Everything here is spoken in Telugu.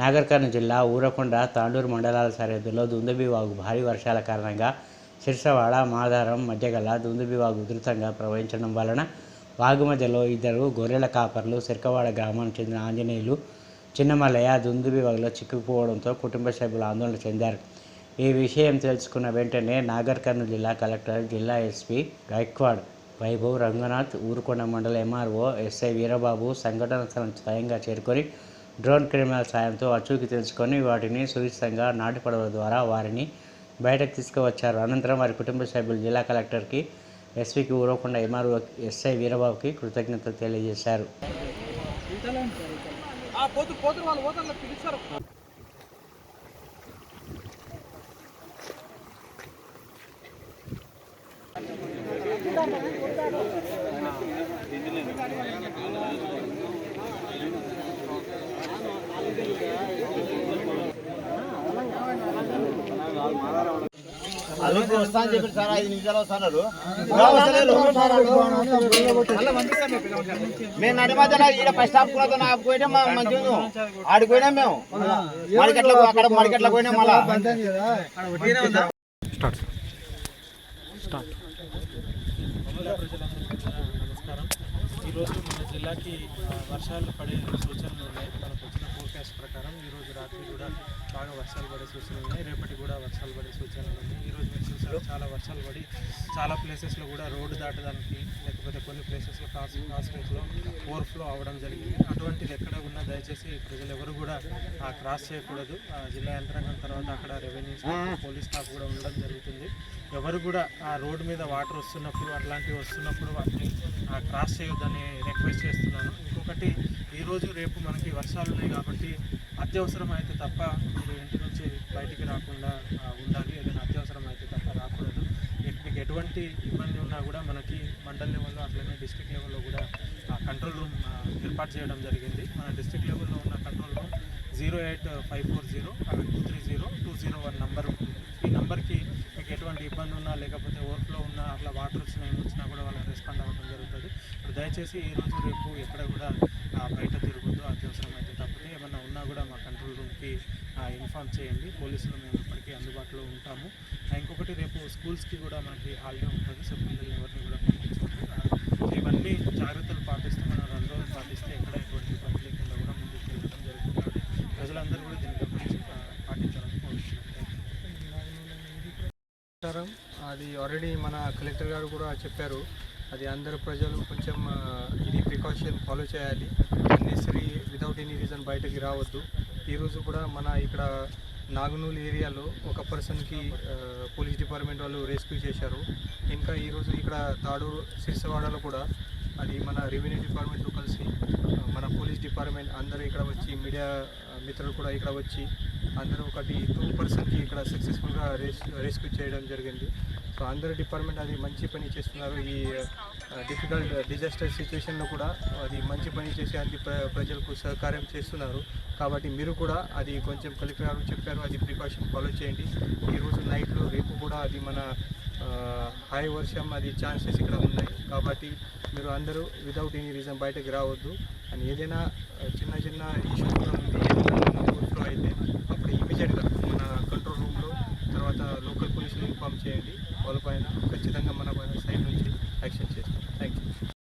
నాగర్కర్ణ జిల్లా ఊరకొండ తాండూరు మండలాల సరిహద్దులో దుందుబివాగు భారీ వర్షాల కారణంగా సిరిసవాడ మాదారం మధ్యగల దుందుబివాగు ఉధృతంగా ప్రవహించడం వలన వాగు మధ్యలో ఇద్దరు గొర్రెల కాపర్లు సిరకవాడ గ్రామానికి చెందిన ఆంజనేయులు చిన్నమల్లయ్య దుందుబివాగులో చిక్కుకుపోవడంతో కుటుంబ సభ్యులు ఆందోళన చెందారు. ఈ విషయం తెలుసుకున్న వెంటనే నాగర్ కర్నూలు జిల్లా కలెక్టర్ జిల్లా ఎస్పీ గైక్వాడ్ వైభవ్ రంగనాథ్ ఊరుకొండ మండల ఎంఆర్ఓ ఎస్ఐ వీరబాబు సంఘటన స్థలం స్వయంగా చేరుకొని డ్రోన్ కెమెరాల సాయంతో అచూకి తెలుసుకొని వాటిని సురక్షితంగా నాటిపడవ ద్వారా వారిని బయటకు తీసుకువచ్చారు. అనంతరం వారి కుటుంబ సభ్యులు జిల్లా కలెక్టర్కి ఎస్పీకి ఊరవకుండా ఎంఆర్ఓ ఎస్ఐ వీరబాబుకి కృతజ్ఞతలు తెలియజేశారు. ఆ వస్తా అని చెప్పి సార్ ఐదు నిమిషాలు వస్తున్నారు మేము నడి మధ్యలో ఈడ ఫస్ట్ స్టాప్ కూడా ఆపుకోయినా మంచిగా ఆడిపోయినాం మేము. మడికెట్ల అక్కడ మడికెట్ల పోయినా మళ్ళా. నమస్కారం. ఈరోజు మన జిల్లాకి వర్షాలు పడే సూచనలు ఉన్నాయి. మనకు వచ్చిన ఫోర్కాస్ట్ ప్రకారం ఈరోజు రాత్రి కూడా బాగా వర్షాలు పడే సూచనలు ఉన్నాయి. రేపటి కూడా వర్షాలు పడే సూచనలు ఉన్నాయి. ఈరోజు మీరు చూసారు చాలా వర్షాలు పడి చాలా ప్లేసెస్లో కూడా రోడ్డు దాటడానికి లేకపోతే కొన్ని ప్లేసెస్లో కాస్ కాస్మేట్లో ఓవర్ఫ్లో అవ్వడం జరిగింది. అటువంటిది ఎక్కడ ఉన్నా దయచేసి ప్రజలు ఎవరు కూడా ఆ, క్రాస్ చేయకూడదు. ఆ, జిల్లా యంత్రాంగం తర్వాత అక్కడ రెవెన్యూ స్టాఫ్ పోలీస్ స్టాఫ్ కూడా ఉండడం జరుగుతుంది. ఎవరు కూడా ఆ రోడ్డు మీద వాటర్ వస్తున్నప్పుడు అట్లాంటివి వస్తున్నప్పుడు వాటిని క్రాస్ చేయొద్దని రిక్వెస్ట్ చేస్తున్నాను. ఇంకొకటి ఈరోజు రేపు మనకి వర్షాలు ఉన్నాయి కాబట్టి అత్యవసరం అయితే తప్ప మీరు ఇంటి నుంచి బయటికి రాకుండా ఉండాలి. ఏదైనా అత్యవసరం అయితే తప్ప రాకూడదు. మీకు ఎటువంటి ఇబ్బంది ఉన్నా కూడా మనకి మండల్ లెవెల్లో అట్లనే డిస్ట్రిక్ట్ లెవెల్లో కూడా కంట్రోల్ రూమ్ ఏర్పాటు చేయడం జరిగింది. మన డిస్ట్రిక్ట్ లెవెల్లో ఉన్న control room zero eight five four zero two three zero two zero one number. ఈ నంబర్కి మీకు ఎటువంటి ఇబ్బంది ఉన్నా లేకపోతే ఓవర్ఫ్లో ఉన్నా అట్లా వాటర్ వచ్చినా ఏమి వచ్చినా కూడా వాళ్ళకి రెస్పాండ్ అవ్వడం జరుగుతుంది ఇప్పుడు దయచేసి ఈ రోజు రేపు ఎక్కడ కూడా బయట తిరుగుద్దు అత్యవసరమైతే తప్పితే ఏమన్నా ఉన్నా కూడా మా కంట్రోల్ రూమ్కి ఇన్ఫామ్ చేయండి. పోలీసులు మేము ఇప్పటికీ అందుబాటులో ఉంటాము. ఇంకొకటి రేపు స్కూల్స్కి కూడా మనకి హాలిడే ఉంటుంది. సో పిల్లలు ఎవరిని కూడా పంపించవద్దు ఇవన్నీ జాగ్రత్తలు పాటిస్తూ మనం రెండు రోజులు పాటిస్తే ఎక్కడ ఎటువంటి ఇబ్బంది లేకుండా కూడా ముందుకు వెళ్ళడం జరుగుతుంది. కాబట్టి ప్రజలందరూ కూడా దీన్ని గమనించి పాటించాలని కోరుతున్నాం అది ఆల్రెడీ మన కలెక్టర్ గారు కూడా చెప్పారు. అది అందరు ప్రజలు కొంచెం ఇది ప్రికాషన్ ఫాలో చేయాలి. అన్నెసరీ వితౌట్ ఎనీ రీజన్ బయటకి రావద్దు. ఈరోజు కూడా మన ఇక్కడ నాగనూల్ ఏరియాలో ఒక పర్సన్కి పోలీస్ డిపార్ట్మెంట్ వాళ్ళు రెస్క్యూ చేశారు. ఇంకా ఈరోజు ఇక్కడ తాడూరు సిరిసవాడలో కూడా అది మన రెవెన్యూ డిపార్ట్మెంట్తో కలిసి మన పోలీస్ డిపార్ట్మెంట్ అందరూ ఇక్కడ వచ్చి మీడియా మిత్రులు కూడా ఇక్కడ వచ్చి అందరూ ఒకటి టూ పర్సన్కి ఇక్కడ సక్సెస్ఫుల్గా రెస్ రెస్క్యూ చేయడం జరిగింది. సో అందరు డిపార్ట్మెంట్ అది మంచి పని చేస్తున్నారు. ఈ డిఫికల్ట్ డిజాస్టర్ సిచ్యువేషన్లో కూడా అది మంచి పని చేసి అన్ని ప్ర- ప్రజలకు సహకారం చేస్తున్నారు. కాబట్టి మీరు కూడా అది కొంచెం కలెక్టర్ గారు చెప్పారు అది ప్రికాషన్ ఫాలో చేయండి. ఈరోజు నైట్లో రేపు కూడా అది మన హై వర్షం అది ఛాన్సెస్ ఇక్కడ ఉన్నాయి. కాబట్టి మీరు అందరూ వితౌట్ ఎనీ రీజన్ బయటకు రావద్దు. అని ఏదైనా చిన్న చిన్న ఇష్యూస్ కూడా ఉంది. ఏదైనా అయితే అప్పుడు ఇమీడియట్గా